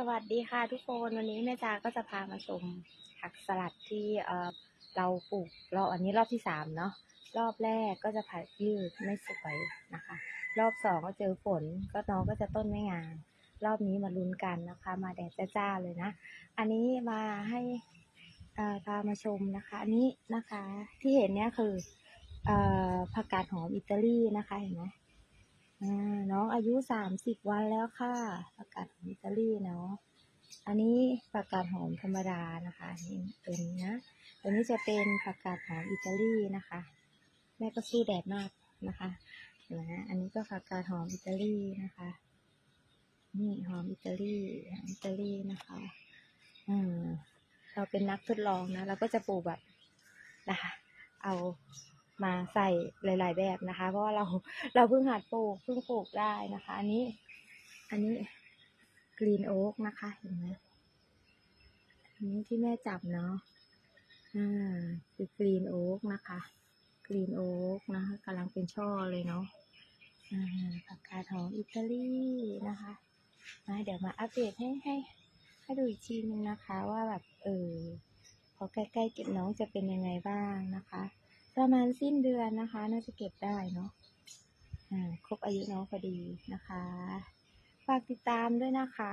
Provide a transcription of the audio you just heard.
สวัสดีค่ะทุกคนวันนี้แม่จาก็จะพามาชมผักสลัดที่เออเราปลูกรอบอันนี้รอบที่สามเนาะรอบแรกก็จะผัดยืดไม่สวยนะคะ รอบสองก็เจอฝนก็น้องก็จะต้นไม่งามรอบนี้มาลุ้นกันนะคะ มาแดดจ้าๆเลยนะ อันนี้มาให้เออพามาชมนะคะ อันนี้นะคะที่เห็นเนี่ยคือเออผักกาดหอมอิตาลีนะคะเห็นไหม น้องอายุสามสิบวันแล้วค่ะประกาศหอมอิตาลีเนาะอันนี้ผักกาดหอมธรรมดานะคะนี่ตัวนี้นะตัวนี้จะเป็นผักกาดหอมอิตาลีนะคะ แม่ก็สู้แดดมากนะคะเห็นะอันนี้ก็ผักกาดหอมอิตาลีนะคะ นี่หอมอิตาลีหอมอิตาลีนะคะ อืมเราเป็นนักทดลองนะเราก็จะปลูกแบบนะคะ เอา มาใส่หลาย ๆ แบบนะคะ เพราะว่าเราเราเพิ่งหัดปลูกเพิ่งปลูกได้นะคะ อันนี้ อันนี้กรีนโอ๊กนะคะเห็นไหมอันนี้ที่แม่จับเนาะอ่าคือกรีนโอ๊กนะคะกรีนโอ๊กนะคะกำลังเป็นช่อเลยเนาะอ่าผักกาดหอมอิตาลีนะคะมาเดี๋ยวมาอัปเดตให้ให้ให้ดูอีกทีนึงนะคะ ว่าแบบเออพอใกล้ๆเก็บน้องจะเป็นยังไงบ้างนะคะ ประมาณสิ้นเดือนนะคะ น่าจะเก็บได้เนาะครบอายุน้องพอดีนะคะ ฝากติดตามด้วยนะคะ